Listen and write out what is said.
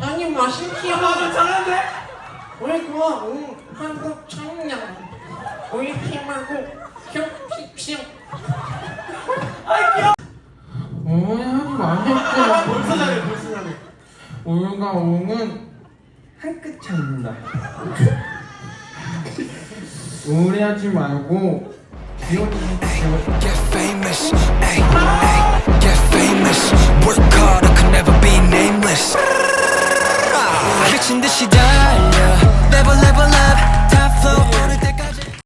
아니 맛있게 하도 잘하는데? 왜 그거 응 한국 청량. 우리 팀하고 협피피아 귀여워. 오이 하지 마십시오. 아, 벌써 잘해 벌써 잘해. 우유가 웅은 한끗 차입니다. 우울해하지 말고 귀여운 Get famous. 미친 듯이 달